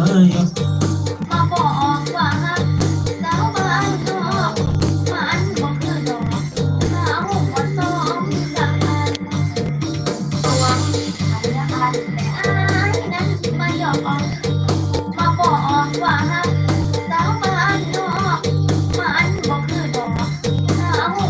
มาบอกว่าฮักสาวบ้านนอกมันบ่คือดอกสาวบ่ต้องสักพันตัวอันละอันแต่อายไม่ยอมมาบอกว่าฮั